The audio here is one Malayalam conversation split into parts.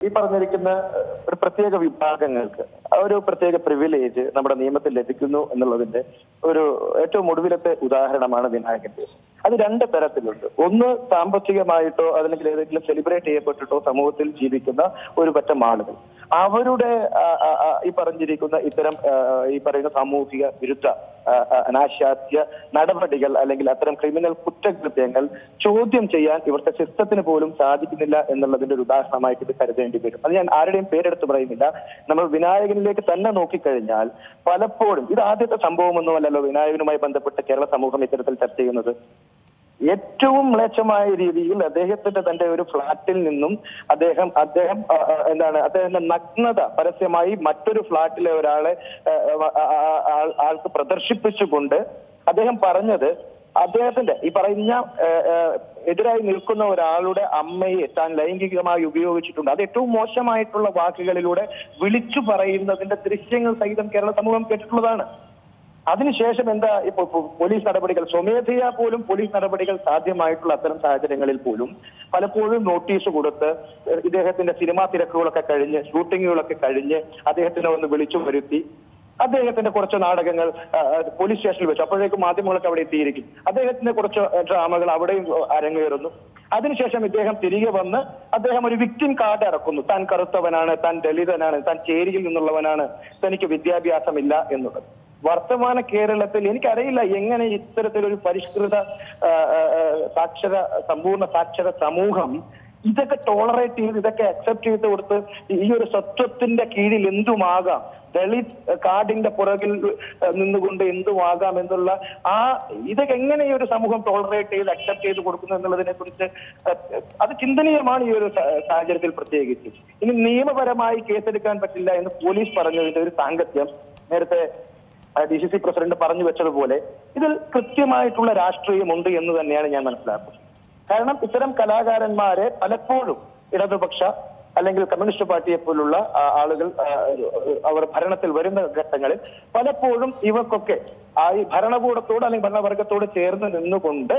ഈ പറഞ്ഞിരിക്കുന്ന ഒരു പ്രത്യേക വിഭാഗങ്ങൾക്ക് ഒരു പ്രത്യേക പ്രിവിലേജ് നമ്മുടെ നിയമത്തിൽ ലഭിക്കുന്നു എന്നുള്ളതിന്റെ ഒരു ഏറ്റവും ഒടുവിലത്തെ ഉദാഹരണമാണ് വിനായകന്റെ അത് രണ്ട് തരത്തിലുണ്ട്. ഒന്ന് സാമ്പത്തികമായിട്ടോ അല്ലെങ്കിൽ ഏതെങ്കിലും സെലിബ്രേറ്റ് ചെയ്യപ്പെട്ടിട്ടോ സമൂഹത്തിൽ ജീവിക്കുന്ന ഒരു പറ്റം ആളുകൾ. അവരുടെ ഈ പറഞ്ഞിരിക്കുന്ന ഇത്തരം ഈ പറയുന്ന സാമൂഹിക വിരുദ്ധ അനാശാസ്യ നടപടികൾ അല്ലെങ്കിൽ അത്തരം ക്രിമിനൽ കുറ്റകൃത്യങ്ങൾ ചോദ്യം ചെയ്യാൻ ഇവിടുത്തെ സിസ്റ്റത്തിന് പോലും സാധിക്കുന്നില്ല എന്നുള്ളതിന്റെ ഒരു ഉദാഹരണമായിട്ട് ഇത് കരുതേണ്ടി വരും. അത് ഞാൻ ആരുടെയും പേരെടുത്ത് പറയുന്നില്ല. നമ്മൾ വിനായകനിലേക്ക് തന്നെ നോക്കിക്കഴിഞ്ഞാൽ പലപ്പോഴും ഇത് ആദ്യത്തെ സംഭവമൊന്നുമല്ലല്ലോ വിനായകനുമായി ബന്ധപ്പെട്ട് കേരള സമൂഹം ഇത്തരത്തിൽ ചർച്ച ചെയ്യുന്നത്? ഏറ്റവും മ്ലേച്ഛമായ രീതിയിൽ അദ്ദേഹത്തിന്റെ തന്റെ ഒരു ഫ്ളാറ്റിൽ നിന്നും അദ്ദേഹം അദ്ദേഹം എന്താണ് അദ്ദേഹത്തിന്റെ നഗ്നത പരസ്യമായി മറ്റൊരു ഫ്ളാറ്റിലെ ഒരാളെ ആൾക്ക് പ്രദർശിപ്പിച്ചുകൊണ്ട് അദ്ദേഹം പറഞ്ഞത് അദ്ദേഹത്തിന്റെ ഈ ആ, എതിരായി നിൽക്കുന്ന ഒരാളുടെ അമ്മയെ താൻ ലൈംഗികമായി ഉപയോഗിച്ചിട്ടുണ്ട്. അത് ഏറ്റവും മോശമായിട്ടുള്ള വാക്കുകളിലൂടെ വിളിച്ചു പറയുന്നതിന്റെ ദൃശ്യങ്ങൾ സഹിതം കേരള സമൂഹം കേട്ടിട്ടുള്ളതാണ്. അതിനുശേഷം എന്താ ഇപ്പൊ പോലീസ് നടപടികൾ? സ്വമേധയാ പോലും പോലീസ് നടപടികൾ സാധ്യമായിട്ടുള്ള അത്തരം സാഹചര്യങ്ങളിൽ പോലും പലപ്പോഴും നോട്ടീസ് കൊടുത്ത് ഇദ്ദേഹത്തിന്റെ സിനിമാ തിരക്കുകളൊക്കെ കഴിഞ്ഞ് ഷൂട്ടിങ്ങുകളൊക്കെ കഴിഞ്ഞ് അദ്ദേഹത്തിനെ ഒന്ന് വിളിച്ചു വരുത്തി. അദ്ദേഹത്തിന്റെ കുറച്ച് നാടകങ്ങൾ പോലീസ് സ്റ്റേഷനിൽ വെച്ചു. അപ്പോഴേക്കും മാധ്യമങ്ങളൊക്കെ അവിടെ എത്തിയിരിക്കും. അദ്ദേഹത്തിന്റെ കുറച്ച് ഡ്രാമകൾ അവിടെയും അരങ്ങേറുന്നു. അതിനുശേഷം ഇദ്ദേഹം തിരികെ വന്ന് അദ്ദേഹം ഒരു വിക്ടിം കാർഡ് ഇറക്കുന്നു. താൻ കറുത്തവനാണ് താൻ ദളിതനാണ് താൻ ചേരിയിൽ നിന്നുള്ളവനാണ് തനിക്ക് വിദ്യാഭ്യാസമില്ല എന്നുള്ളത്. വർത്തമാന കേരളത്തിൽ എനിക്കറിയില്ല എങ്ങനെ ഇത്തരത്തിലൊരു പരിഷ്കൃത സാക്ഷര സമ്പൂർണ സാക്ഷര സമൂഹം ഇതൊക്കെ ടോളറേറ്റ് ചെയ്ത് ഇതൊക്കെ അക്സെപ്റ്റ് ചെയ്ത് കൊടുത്ത് ഈ ഒരു സത്വത്തിന്റെ കീഴിൽ എന്തുമാകാം? ദളിത് കാർഡിന്റെ പുറകിൽ നിന്നുകൊണ്ട് എന്തുമാകാം എന്നുള്ള ആ ഇതൊക്കെ എങ്ങനെ ഈ ഒരു സമൂഹം ടോളറേറ്റ് ചെയ്ത് അക്സെപ്റ്റ് ചെയ്ത് കൊടുക്കുന്നു എന്നുള്ളതിനെ കുറിച്ച് അത് ചിന്തനീയമാണ് ഈ ഒരു സാഹചര്യത്തിൽ പ്രത്യേകിച്ച്. ഇനി നിയമപരമായി കേസെടുക്കാൻ പറ്റില്ല എന്ന് പോലീസ് പറഞ്ഞതിന്റെ ഒരു സാങ്കത്യം നേരത്തെ ഡി സി സി പ്രസിഡന്റ് പറഞ്ഞു വെച്ചതുപോലെ ഇതിൽ കൃത്യമായിട്ടുള്ള രാഷ്ട്രീയമുണ്ട് എന്ന് തന്നെയാണ് ഞാൻ മനസ്സിലാക്കുന്നത്. കാരണം ഇത്തരം കലാകാരന്മാരെ പലപ്പോഴും ഇടതുപക്ഷ അല്ലെങ്കിൽ കമ്മ്യൂണിസ്റ്റ് പാർട്ടിയെ പോലുള്ള ആളുകൾ അവർ ഭരണത്തിൽ വരുന്ന ഘട്ടങ്ങളിൽ പലപ്പോഴും ഇവർക്കൊക്കെ ആ ഈ ഭരണകൂടത്തോട് അല്ലെങ്കിൽ ഭരണവർഗത്തോട് ചേർന്ന് നിന്നുകൊണ്ട്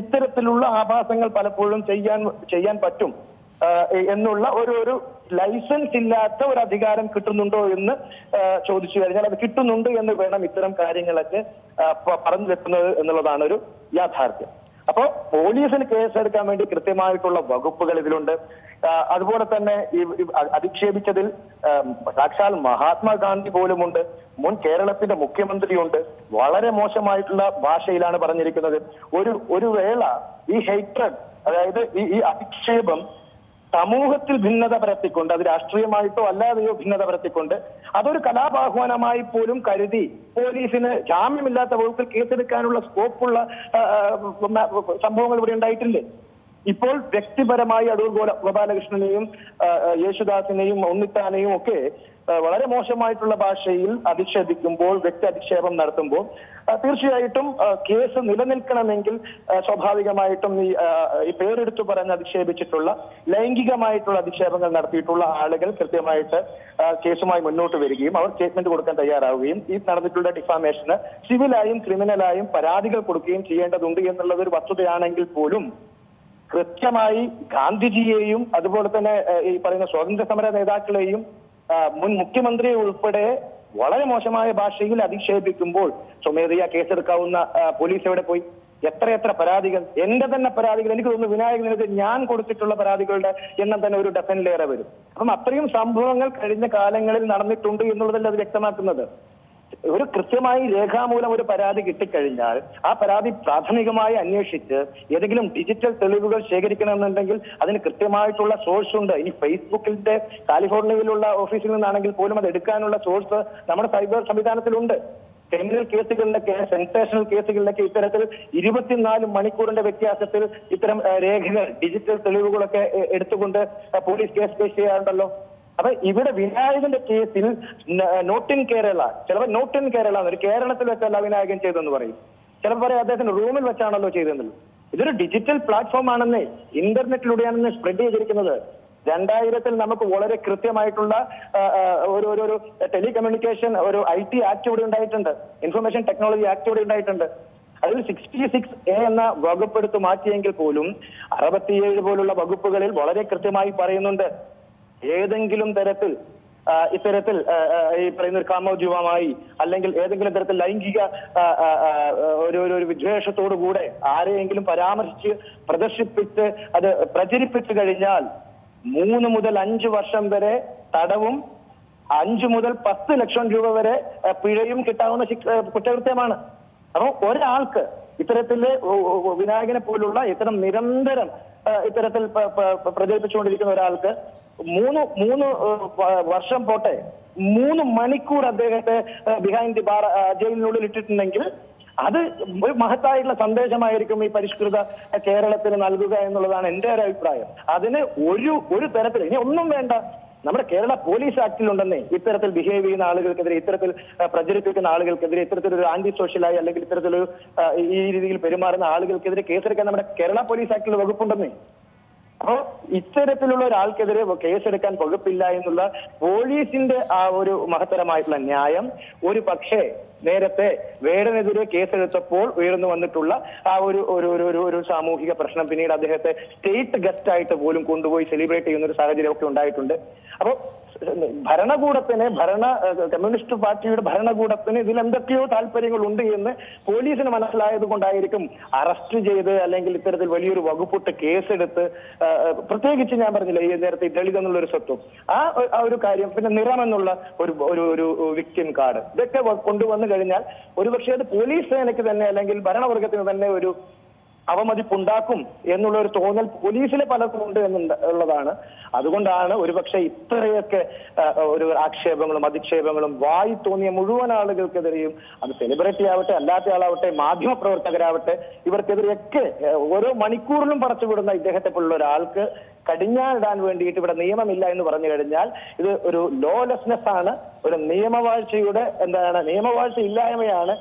ഇത്തരത്തിലുള്ള ആഭാസങ്ങൾ പലപ്പോഴും ചെയ്യാൻ ചെയ്യാൻ പറ്റും. എന്നുള്ള ഒരു ഒരു ലൈസൻസ് ഇല്ലാത്ത ഒരു അധികാരം കിട്ടുന്നുണ്ടോ എന്ന് ചോദിച്ചു കഴിഞ്ഞാൽ അത് കിട്ടുന്നുണ്ട് എന്ന് വേണം ഇത്തരം കാര്യങ്ങളൊക്കെ പറഞ്ഞു വെക്കുന്നത് എന്നുള്ളതാണ് ഒരു യാഥാർത്ഥ്യം. അപ്പോ പോലീസിന് കേസെടുക്കാൻ വേണ്ടി കൃത്യമായിട്ടുള്ള വകുപ്പുകൾ ഇതിലുണ്ട്. അതുപോലെ തന്നെ ഈ അധിക്ഷേപിച്ചതിൽ സാക്ഷാൽ മഹാത്മാഗാന്ധി പോലുമുണ്ട്. മുൻ കേരളത്തിന്റെ മുഖ്യമന്ത്രിയുണ്ട്. വളരെ മോശമായിട്ടുള്ള ഭാഷയിലാണ് പറഞ്ഞിരിക്കുന്നത്. ഒരു ഒരു വേള ഈ ഹെയ്ട്രഡ് അതായത് ഈ ഈ അധിക്ഷേപം സമൂഹത്തിൽ ഭിന്നത പരത്തിക്കൊണ്ട് അത് രാഷ്ട്രീയമായിട്ടോ അല്ലാതെയോ ഭിന്നത പരത്തിക്കൊണ്ട് അതൊരു കലാപാഹ്വാനമായി പോലും കരുതി പോലീസിന് ജാമ്യമില്ലാത്ത വകുപ്പിൽ കേസെടുക്കാനുള്ള സ്കോപ്പുള്ള സംഭവങ്ങൾ ഇവിടെ ഉണ്ടായിട്ടില്ലേ ഇപ്പോൾ വ്യക്തിപരമായി അടൂർ ഗോപാലകൃഷ്ണനെയും യേശുദാസിനെയും ഉണ്ണിത്താനെയും ഒക്കെ വളരെ മോശമായിട്ടുള്ള ഭാഷയിൽ അധിക്ഷേപിക്കുമ്പോൾ വ്യക്തി അധിക്ഷേപം നടത്തുമ്പോൾ തീർച്ചയായിട്ടും കേസ് നിലനിൽക്കണമെങ്കിൽ സ്വാഭാവികമായിട്ടും ഈ ഈ പേരെടുത്തു പറഞ്ഞ് അധിക്ഷേപിച്ചിട്ടുള്ള ലൈംഗികമായിട്ടുള്ള അധിക്ഷേപങ്ങൾ നടത്തിയിട്ടുള്ള ആളുകൾ കൃത്യമായിട്ട് കേസുമായി മുന്നോട്ട് വരികയും അവർ സ്റ്റേറ്റ്മെന്റ് കൊടുക്കാൻ തയ്യാറാവുകയും ഈ നടന്നിട്ടുള്ള ഡിഫാമേഷന് സിവിലായും ക്രിമിനലായും പരാതികൾ കൊടുക്കുകയും ചെയ്യേണ്ടതുണ്ട് എന്നുള്ളത് ഒരു വസ്തുതയാണെങ്കിൽ പോലും കൃത്യമായി ഗാന്ധിജിയെയും അതുപോലെ തന്നെ ഈ പറയുന്ന സ്വാതന്ത്ര്യ സമര നേതാക്കളെയും മുൻ മുഖ്യമന്ത്രിയെ ഉൾപ്പെടെ വളരെ മോശമായ ഭാഷയിൽ അധിക്ഷേപിക്കുമ്പോൾ സ്വമേധയാ കേസെടുക്കാവുന്ന പോലീസ് എവിടെ പോയി? എത്രയെത്ര പരാതികൾ? എന്റെ തന്നെ പരാതികൾ. എനിക്ക് തോന്നുന്നു വിനായകനെതിരെ ഞാൻ കൊടുത്തിട്ടുള്ള പരാതികളുടെ എണ്ണം തന്നെ ഒരു ഡസനിലേറെ വരും. അപ്പം അത്രയും സംഭവങ്ങൾ കഴിഞ്ഞ കാലങ്ങളിൽ നടന്നിട്ടുണ്ട് എന്നുള്ളതല്ല അത് വ്യക്തമാക്കുന്നത്? ഒരു കൃത്യമായി രേഖാമൂലം ഒരു പരാതി കിട്ടിക്കഴിഞ്ഞാൽ ആ പരാതി പ്രാഥമികമായി അന്വേഷിച്ച് ഏതെങ്കിലും ഡിജിറ്റൽ തെളിവുകൾ ശേഖരിക്കണമെന്നുണ്ടെങ്കിൽ അതിന് കൃത്യമായിട്ടുള്ള സോഴ്സ് ഉണ്ട്. ഇനി ഫേസ്ബുക്കിന്റെ കാലിഫോർണിയയിലുള്ള ഓഫീസിൽ നിന്നാണെങ്കിൽ പോലും അത് എടുക്കാനുള്ള സോഴ്സ് നമ്മുടെ സൈബർ സംവിധാനത്തിലുണ്ട്. ക്രിമിനൽ കേസുകളിലൊക്കെ സെൻസേഷണൽ കേസുകളിലൊക്കെ ഇത്തരത്തിൽ ഇരുപത്തിനാല് മണിക്കൂറിന്റെ വ്യത്യാസത്തിൽ ഇത്തരം രേഖകൾ ഡിജിറ്റൽ തെളിവുകളൊക്കെ എടുത്തുകൊണ്ട് പോലീസ് കേസ് കേസ് ചെയ്യാറുണ്ടല്ലോ. അപ്പൊ ഇവിടെ വിനായകന്റെ കേസിൽ നോട്ട് ഇൻ കേരള ചിലപ്പോൾ നോട്ട് ഇൻ കേരള ഒരു കേരളത്തിൽ വെച്ചല്ല വിനായകൻ ചെയ്തെന്ന് പറയും. ചിലപ്പോൾ പറയും അദ്ദേഹത്തിന് റൂമിൽ വെച്ചാണല്ലോ ചെയ്തെന്നുള്ളൂ ഇതൊരു ഡിജിറ്റൽ പ്ലാറ്റ്ഫോം ആണെന്നേ ഇന്റർനെറ്റിലൂടെയാണെന്ന് സ്പ്രെഡ് ചെയ്തിരിക്കുന്നത്. രണ്ടായിരത്തിൽ നമുക്ക് വളരെ കൃത്യമായിട്ടുള്ള ഒരു ഒരു ഒരു ടെലികമ്മ്യൂണിക്കേഷൻ ഒരു ഐ ടി ആക്ട് ഇവിടെ ഉണ്ടായിട്ടുണ്ട്. ഇൻഫർമേഷൻ ടെക്നോളജി ആക്ട് ഇവിടെ ഉണ്ടായിട്ടുണ്ട്. അതിൽ സിക്സ്റ്റി സിക്സ് എ എന്ന വകുപ്പ് എടുത്ത് മാറ്റിയെങ്കിൽ പോലും അറുപത്തിയേഴ് പോലുള്ള വകുപ്പുകളിൽ വളരെ കൃത്യമായി പറയുന്നുണ്ട്. ഏതെങ്കിലും തരത്തിൽ ഇത്തരത്തിൽ ഈ പറയുന്ന ഒരു കാമോജീവമായി അല്ലെങ്കിൽ ഏതെങ്കിലും തരത്തിൽ ലൈംഗിക ഒരു ഒരു വിദ്വേഷത്തോടു കൂടെ ആരെയെങ്കിലും പരാമർശിച്ച് പ്രദർശിപ്പിച്ച് അത് പ്രചരിപ്പിച്ചു കഴിഞ്ഞാൽ മൂന്ന് മുതൽ അഞ്ച് വർഷം വരെ തടവും അഞ്ചു മുതൽ പത്ത് ലക്ഷം രൂപ വരെ പിഴയും കിട്ടാവുന്ന കുറ്റകൃത്യമാണ്. അപ്പൊ ഒരാൾക്ക് ഇത്തരത്തിൽ വിനായകനെ പോലുള്ള ഇത്തരം നിരന്തരം ഇത്തരത്തിൽ പ്രചരിപ്പിച്ചുകൊണ്ടിരിക്കുന്ന ഒരാൾക്ക് മൂന്ന് മൂന്ന് വർഷം പോട്ടെ മൂന്ന് മണിക്കൂർ അദ്ദേഹത്തെ ബിഹൈൻഡ് ദി ബാർ ജയിലിനുള്ളിൽ ഇട്ടിട്ടുണ്ടെങ്കിൽ അത് ഒരു മഹത്തായിട്ടുള്ള സന്ദേശമായിരിക്കും ഈ പരിഷ്കൃത കേരളത്തിന് നൽകുക എന്നുള്ളതാണ് എന്റെ ഒരു അഭിപ്രായം. അതിന് ഒരു ഒരു തരത്തിൽ ഇനി ഒന്നും വേണ്ട. നമ്മുടെ കേരള പോലീസ് ആക്ടിലുണ്ടെന്നേ ഇത്തരത്തിൽ ബിഹേവ് ചെയ്യുന്ന ആളുകൾക്കെതിരെ ഇത്തരത്തിൽ പ്രചരിപ്പിക്കുന്ന ആളുകൾക്കെതിരെ ഇത്തരത്തിലൊരു ആന്റി സോഷ്യലായി അല്ലെങ്കിൽ ഇത്തരത്തിലൊരു ഈ രീതിയിൽ പെരുമാറുന്ന ആളുകൾക്കെതിരെ കേസെടുക്കാൻ നമ്മുടെ കേരള പോലീസ് ആക്ടിൽ വകുപ്പുണ്ടെന്നേ. അപ്പോ ഇത്തരത്തിലുള്ള ഒരാൾക്കെതിരെ കേസെടുക്കാൻ വകുപ്പില്ല എന്നുള്ള പോലീസിന്റെ ആ ഒരു മഹത്തരമായിട്ടുള്ള ന്യായം ഒരു പക്ഷേ നേരത്തെ വേടനെതിരെ കേസെടുത്തപ്പോൾ ഉയർന്നു വന്നിട്ടുള്ള ആ ഒരു ഒരു ഒരു ഒരു സാമൂഹിക പ്രശ്നം പിന്നീട് അദ്ദേഹത്തെ സ്റ്റേറ്റ് ഗസ്റ്റ് ആയിട്ട് പോലും കൊണ്ടുപോയി സെലിബ്രേറ്റ് ചെയ്യുന്ന ഒരു സാഹചര്യമൊക്കെ ഉണ്ടായിട്ടുണ്ട്. അപ്പോൾ ഭരണകൂടത്തിന് ഭരണ കമ്മ്യൂണിസ്റ്റ് പാർട്ടിയുടെ ഭരണകൂടത്തിന് ഇതിൽ എന്തൊക്കെയോ താല്പര്യങ്ങൾ ഉണ്ട് എന്ന് പോലീസിന് മനസ്സിലായത് കൊണ്ടായിരിക്കും അറസ്റ്റ് ചെയ്ത് അല്ലെങ്കിൽ ഇത്തരത്തിൽ വലിയൊരു വകുപ്പിട്ട് കേസെടുത്ത് പ്രത്യേകിച്ച് ഞാൻ പറഞ്ഞില്ല ഈ നേരത്തെ ദളിത് എന്നുള്ള ഒരു സ്വത്വം. ആ ആ ഒരു കാര്യം പിന്നെ നിറം എന്നുള്ള ഒരു ഒരു ഒരു വിക്ടിം കാർഡ് ഇതൊക്കെ കൊണ്ടുവന്നു കഴിഞ്ഞാൽ ഒരുപക്ഷെ അത് പോലീസ് സേനയ്ക്ക് തന്നെ അല്ലെങ്കിൽ ഭരണവർഗത്തിന് തന്നെ ഒരു അവമതിപ്പുണ്ടാക്കും എന്നുള്ള ഒരു തോന്നൽ പോലീസിലെ പലർക്കും ഉണ്ട് എന്നുള്ളതാണ് അതുകൊണ്ടാണ് ഒരുപക്ഷെ ഇത്രയൊക്കെ ഒരു ആക്ഷേപങ്ങളും അധിക്ഷേപങ്ങളും വായി തോന്നിയ മുഴുവൻ ആളുകൾക്കെതിരെയും അത് സെലിബ്രിറ്റി ആവട്ടെ അല്ലാത്ത ആളാവട്ടെ മാധ്യമ പ്രവർത്തകരാവട്ടെ ഇവർക്കെതിരെയൊക്കെ ഓരോ മണിക്കൂറിലും പറച്ചുവിടുന്ന ഇദ്ദേഹത്തെ പോലുള്ള ഒരാൾക്ക് കടിഞ്ഞാണിടാൻ വേണ്ടിയിട്ട് ഇവിടെ നിയമമില്ല എന്ന് പറഞ്ഞു കഴിഞ്ഞാൽ ഇത് ഒരു ലോലെസ്നെസ് ആണ് ഒരു നിയമവാഴ്ചയുടെ എന്താണ് നിയമവാഴ്ച ഇല്ലായ്മയാണ്.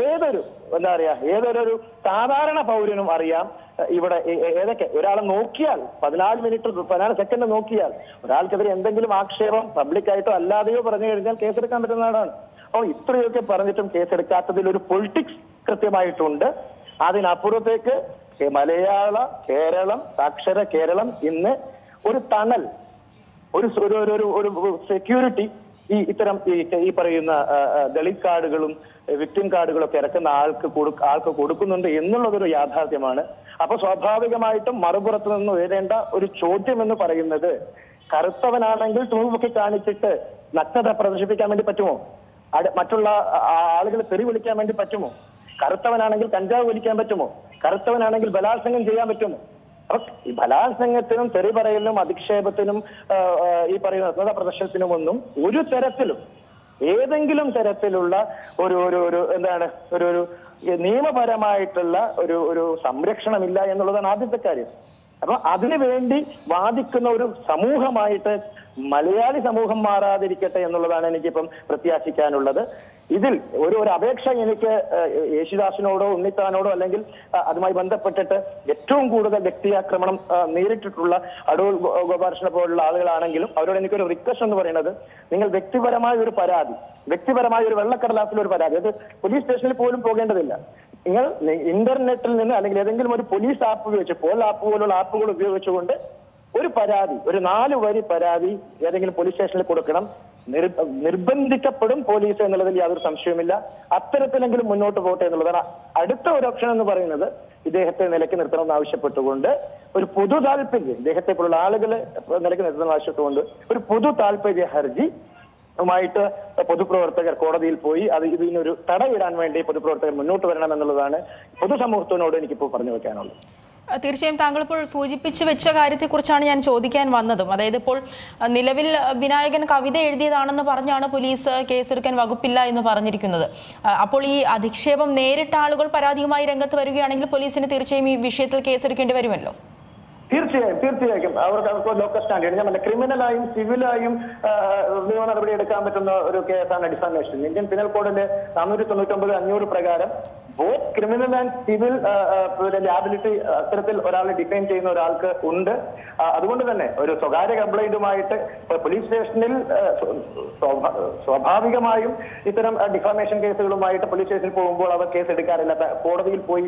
ഏതൊരു എന്താ പറയാ ഏതൊരു സാധാരണ പൗരനും അറിയാം ഇവിടെ ഏതൊക്കെ ഒരാളെ നോക്കിയാൽ പതിനാല് മിനിറ്റ് പതിനാല് സെക്കൻഡ് നോക്കിയാൽ ഒരാൾക്കെതിരെ എന്തെങ്കിലും ആക്ഷേപം പബ്ലിക്കായിട്ടോ അല്ലാതെയോ പറഞ്ഞു കഴിഞ്ഞാൽ കേസെടുക്കാൻ പറ്റുന്നതാണ് അപ്പോൾ ഇത്രയൊക്കെ പറഞ്ഞിട്ടും കേസെടുക്കാത്തതിൽ ഒരു പൊളിറ്റിക്സ് കൃത്യമായിട്ടുണ്ട്. അതിനപ്പുറത്തേക്ക് മലയാള കേരളം സാക്ഷര കേരളം ഇന്ന് ഒരു തണൽ ഒരു ഒരു ഒരു സെക്യൂരിറ്റി ഈ ഇത്തരം ഈ പറയുന്ന ദളിത് കാർഡുകളും വിക്ടിം കാർഡുകളും ഒക്കെ ഇറക്കുന്ന ആൾക്ക് ആൾക്ക് കൊടുക്കുന്നുണ്ട് എന്നുള്ളതൊരു യാഥാർത്ഥ്യമാണ്. അപ്പൊ സ്വാഭാവികമായിട്ടും മറുപുറത്ത് നിന്ന് ഉയരേണ്ട ഒരു ചോദ്യം എന്ന് പറയുന്നത് കറുത്തവനാണെങ്കിൽ തൂവൊക്കെ കാണിച്ചിട്ട് നഗ്നത പ്രദർശിപ്പിക്കാൻ വേണ്ടി പറ്റുമോ? മറ്റുള്ള ആളുകൾ തെറി വിളിക്കാൻ വേണ്ടി പറ്റുമോ? കറുത്തവനാണെങ്കിൽ കഞ്ചാവ് വലിക്കാൻ പറ്റുമോ? കറുത്തവനാണെങ്കിൽ ബലാത്സംഗം ചെയ്യാൻ പറ്റുമോ? അപ്പൊ ഈ ബലാത്സംഗത്തിനും തെറി പറയലിനും അധിക്ഷേപത്തിനും ഈ പറയുന്ന അസ്മത പ്രദർശനത്തിനും ഒന്നും ഒരു തരത്തിലും ഏതെങ്കിലും തരത്തിലുള്ള ഒരു ഒരു ഒരു എന്താണ് ഒരു ഒരു നിയമപരമായിട്ടുള്ള ഒരു ഒരു സംരക്ഷണമില്ല എന്നുള്ളതാണ് ആദ്യത്തെ കാര്യം. അപ്പൊ അതിനു വേണ്ടി വാദിക്കുന്ന ഒരു സമൂഹമായിട്ട് മലയാളി സമൂഹം മാറാതിരിക്കട്ടെ എന്നുള്ളതാണ് എനിക്കിപ്പം പ്രത്യാശിക്കാനുള്ളത്. ഇതിൽ ഒരു ഒരു അപേക്ഷ എനിക്ക് യേശുദാസിനോടോ ഉണ്ണിത്താനോടോ അല്ലെങ്കിൽ അതുമായി ബന്ധപ്പെട്ടിട്ട് ഏറ്റവും കൂടുതൽ വ്യക്തിയാക്രമണം നേരിട്ടിട്ടുള്ള അടൂർ ഗോപാലകൃഷ്ണ പോലുള്ള ആളുകളാണെങ്കിലും അവരോട് എനിക്കൊരു റിക്വസ്റ്റ് എന്ന് പറയുന്നത് നിങ്ങൾ വ്യക്തിപരമായ ഒരു പരാതി വ്യക്തിപരമായ ഒരു വെള്ളക്കടലാസിൽ ഒരു പരാതി അത് പോലീസ് സ്റ്റേഷനിൽ പോലും പോകേണ്ടതില്ല. നിങ്ങൾ ഇന്റർനെറ്റിൽ നിന്ന് അല്ലെങ്കിൽ ഏതെങ്കിലും ഒരു പോലീസ് ആപ്പ് ഉപയോഗിച്ച് പോൽ ആപ്പ് പോലുള്ള ആപ്പുകൾ ഉപയോഗിച്ചുകൊണ്ട് ഒരു പരാതി ഒരു നാല് വരി പരാതി ഏതെങ്കിലും പോലീസ് സ്റ്റേഷനിൽ കൊടുക്കണം. നിർബന്ധിക്കപ്പെടും പോലീസ് എന്നുള്ളതിൽ യാതൊരു സംശയവുമില്ല. അത്തരത്തിലെങ്കിലും മുന്നോട്ട് പോകട്ടെ എന്നുള്ളതാണ് അടുത്ത ഒരു ഓപ്ഷൻ എന്ന് പറയുന്നത്. ഇദ്ദേഹത്തെ നിലയ്ക്ക് നിർത്തണമെന്ന് ആവശ്യപ്പെട്ടുകൊണ്ട് ഒരു പൊതു താല്പര്യം ഇദ്ദേഹത്തെ പോലുള്ള ആളുകളെ നിലയ്ക്ക് നിർത്തണമെന്ന് ആവശ്യപ്പെട്ടുകൊണ്ട് ഒരു പൊതു താല്പര്യ ഹർജി ുമായിട്ട് പൊതുപ്രവർത്തകർ കോടതിയിൽ പോയി അത് ഇതിനൊരു തടയിടാൻ വേണ്ടി പൊതുപ്രവർത്തകർ മുന്നോട്ട് വരണം എന്നുള്ളതാണ് പൊതുസമൂഹത്തിനോട് എനിക്കിപ്പോൾ പറഞ്ഞു വെക്കാനുള്ളത്. തീർച്ചയായും താങ്കൾ ഇപ്പോൾ സൂചിപ്പിച്ചു വെച്ച കാര്യത്തെക്കുറിച്ചാണ് ഞാൻ ചോദിക്കാൻ വന്നതും. അതായത് ഇപ്പോൾ നിലവിൽ വിനായകൻ കവിത എഴുതിയതാണെന്ന് പറഞ്ഞാണ് പോലീസ് കേസെടുക്കാൻ വകുപ്പില്ല എന്ന് പറഞ്ഞിരിക്കുന്നത്. അപ്പോൾ ഈ അധിക്ഷേപം നേരിട്ട ആളുകൾ പരാതിയുമായി രംഗത്ത് വരികയാണെങ്കിൽ പോലീസിന് തീർച്ചയായും ഈ വിഷയത്തിൽ കേസെടുക്കേണ്ടി വരുമല്ലോ? തീർച്ചയായും തീർച്ചയായും. അവർക്ക് അവർക്ക് ലോക്കൽ സ്റ്റാൻഡേർഡ് ഞാൻ പറഞ്ഞ ക്രിമിനലായും സിവിലായും നിയമ നടപടി എടുക്കാൻ പറ്റുന്ന ഒരു കേസാണ് അടിസ്ഥാന ഇന്ത്യൻ പിനൽ കോഡിന്റെ നാനൂറ്റി തൊണ്ണൂറ്റി ഒമ്പത് അഞ്ഞൂറ് പ്രകാരം both criminal and civil liability അത്തരത്തിൽ ഒരാളെ ഡിഫൈൻ ചെയ്യുന്ന ഒരാൾക്ക് ഉണ്ട്. അതുകൊണ്ട് തന്നെ ഒരു സ്വകാര്യ കംപ്ലൈന്റുമായിട്ട് പോലീസ് സ്റ്റേഷനിൽ സ്വാഭാവികമായും ഇത്തരം ഡിഫാമേഷൻ കേസുകളുമായിട്ട് പോലീസ് സ്റ്റേഷനിൽ പോകുമ്പോൾ അവർ കേസ് എടുക്കാറില്ല. കോടതിയിൽ പോയി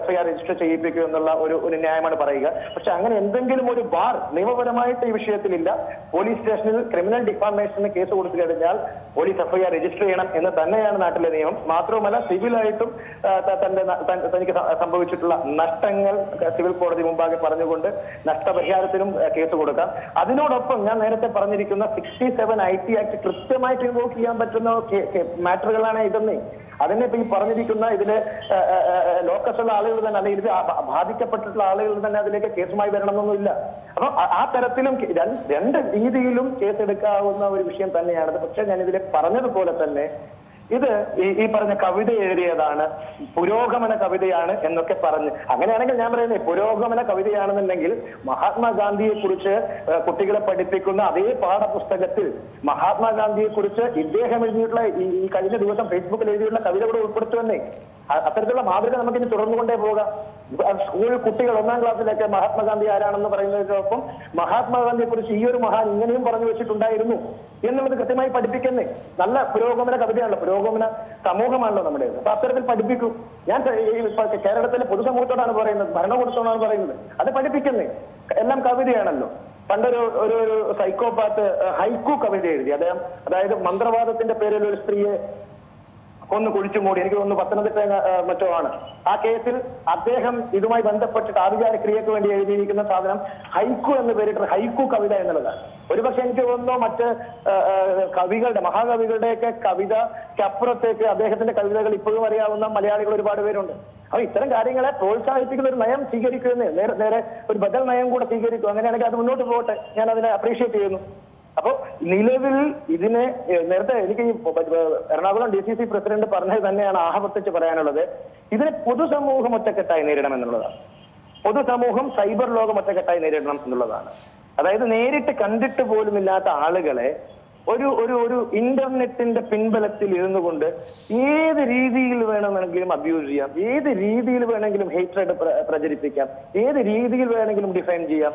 എഫ്ഐആർ രജിസ്റ്റർ ചെയ്യിപ്പിക്കുക എന്നുള്ള ഒരു ഒരു ന്യായമാണ് പറയുക. പക്ഷെ അങ്ങനെ എന്തെങ്കിലും ഒരു ബാർ നിയമപരമായിട്ട് ഈ വിഷയത്തിലില്ല. പോലീസ് സ്റ്റേഷനിൽ ക്രിമിനൽ ഡിഫാമേഷന് കേസ് കൊടുത്തു കഴിഞ്ഞാൽ പോലീസ് എഫ്ഐആർ രജിസ്റ്റർ ചെയ്യണം എന്ന് തന്നെയാണ് നാട്ടിലെ നിയമം. മാത്രവുമല്ല സിവിലായിട്ടും ആ, ത- തന്റെ തനിക്ക് സംഭവിച്ചിട്ടുള്ള നഷ്ടങ്ങൾ സിവിൽ കോടതി മുമ്പാകെ പറഞ്ഞുകൊണ്ട് നഷ്ടപരിഹാരത്തിനും കേസ് കൊടുക്കാം. അതിനോടൊപ്പം ഞാൻ നേരത്തെ പറഞ്ഞിരിക്കുന്ന sixty seven I T act കൃത്യമായിട്ട് ഇൻവോക്ക് ചെയ്യാൻ പറ്റുന്ന മാറ്ററുകളാണ് ഇതെന്നേ. അതിനെ ഇപ്പൊ ഈ പറഞ്ഞിരിക്കുന്ന ഇതിന് ലോക്കസുള്ള ആളുകൾ തന്നെ അല്ലെങ്കിൽ ഇത് ബാധിക്കപ്പെട്ടിട്ടുള്ള ആളുകൾ തന്നെ അതിലേക്ക് കേസുമായി വരണമെന്നൊന്നുമില്ല. അപ്പൊ ആ- തരത്തിലും രണ്ട് രണ്ട് രീതിയിലും കേസ് എടുക്കാവുന്ന ഒരു വിഷയം തന്നെയാണ്. പക്ഷെ ഞാൻ ഇതിലെ പറഞ്ഞതുപോലെ തന്നെ ഇത് ഈ പറഞ്ഞ കവിത എഴുതിയതാണ് പുരോഗമന കവിതയാണ് എന്നൊക്കെ പറഞ്ഞ്. അങ്ങനെയാണെങ്കിൽ ഞാൻ പറയുന്നത് പുരോഗമന കവിതയാണെന്നുണ്ടെങ്കിൽ മഹാത്മാഗാന്ധിയെ കുറിച്ച് കുട്ടികളെ പഠിപ്പിക്കുന്ന അതേ പാഠപുസ്തകത്തിൽ മഹാത്മാഗാന്ധിയെ കുറിച്ച് ഇദ്ദേഹം എഴുതിയിട്ടുള്ള ഈ കഴിഞ്ഞ ദിവസം ഫേസ്ബുക്കിൽ എഴുതിയിട്ടുള്ള കവിത കൂടെ ഉൾപ്പെടുത്തുവന്നേ അ- അത്തരത്തിലുള്ള മാതൃക നമുക്ക് ഇനി തുടർന്നുകൊണ്ടേ പോകാം. സ്കൂൾ കുട്ടികൾ ഒന്നാം ക്ലാസ്സിലൊക്കെ മഹാത്മാഗാന്ധി ആരാണെന്ന് പറയുന്നതിനൊപ്പം മഹാത്മാഗാന്ധിയെ കുറിച്ച് ഈ ഒരു മഹാൻ ഇങ്ങനെയും പറഞ്ഞു വെച്ചിട്ടുണ്ടായിരുന്നു എന്നുള്ളത് കൃത്യമായി പഠിപ്പിക്കുന്നേ. നല്ല പുരോഗമന കവിതയാണല്ലോ. പുരോഗമന സമൂഹമാണല്ലോ നമ്മുടെ അപ്പൊ അത്തരത്തിൽ പഠിപ്പിക്കൂ. ഞാൻ കേരളത്തിലെ പൊതുസമൂഹത്തോടാണ് പറയുന്നത്. ഭരണകൂടത്തോടാണ് പറയുന്നത്. അത് പഠിപ്പിക്കുന്നേ. എല്ലാം കവിതയാണല്ലോ. പണ്ടൊരു ഒരു ഒരു സൈക്കോപാത്ത് ഹൈക്കു കവിത എഴുതി. അദ്ദേഹം അതായത് മന്ത്രവാദത്തിന്റെ പേരിൽ ഒരു സ്ത്രീയെ ഒന്ന് കുഴിച്ചു മൂടി. എനിക്ക് തോന്നുന്നു പത്തനംതിട്ട മറ്റോ ആണ്. ആ കേസിൽ അദ്ദേഹം ഇതുമായി ബന്ധപ്പെട്ടിട്ട് ആഭിചാര ക്രിയക്ക് വേണ്ടി എഴുതിയിരിക്കുന്ന സാധനം ഹൈക്കു എന്ന് പേരിട്ട് ഹൈക്കു കവിത എന്നുള്ളതാണ്. ഒരുപക്ഷെ എനിക്ക് തോന്നുന്നു മറ്റ് കവികളുടെ മഹാകവികളുടെയൊക്കെ കവിതയ്ക്കപ്പുറത്തേക്ക് അദ്ദേഹത്തിന്റെ കവിതകൾ ഇപ്പോഴും അറിയാവുന്ന മലയാളികൾ ഒരുപാട് പേരുണ്ട്. അപ്പൊ ഇത്തരം കാര്യങ്ങളെ പ്രോത്സാഹിപ്പിക്കുന്ന ഒരു നയം സ്വീകരിക്കുന്നത് നേരെ നേരെ ഒരു ബദൽ നയം കൂടെ സ്വീകരിക്കും. അങ്ങനെയാണെങ്കിൽ അത് മുന്നോട്ട് പോകട്ടെ. ഞാൻ അതിനെ അപ്രീഷിയേറ്റ് ചെയ്യുന്നു. അപ്പോ നിലവിൽ ഇതിനെ നേരത്തെ എനിക്ക് Ernakulam D C C president പറഞ്ഞത് തന്നെയാണ് ആഹവർത്തിച്ച് പറയാനുള്ളത്. ഇതിനെ പൊതുസമൂഹം ഒറ്റക്കെട്ടായി നേരിടണം എന്നുള്ളതാണ്. പൊതുസമൂഹം സൈബർ ലോകം ഒറ്റക്കെട്ടായി നേരിടണം എന്നുള്ളതാണ്. അതായത് നേരിട്ട് കണ്ടിട്ട് പോലുമില്ലാത്ത ആളുകളെ ഒരു ഒരു ഒരു ഇന്റർനെറ്റിന്റെ പിൻബലത്തിൽ ഇരുന്നു കൊണ്ട് ഏത് രീതിയിൽ വേണമെങ്കിലും അബ്യൂസ് ചെയ്യാം ഏത് രീതിയിൽ വേണമെങ്കിലും ഹേറ്റ്രഡ് പ്രചരിപ്പിക്കാം ഏത് രീതിയിൽ വേണമെങ്കിലും ഡിഫൈൻ ചെയ്യാം.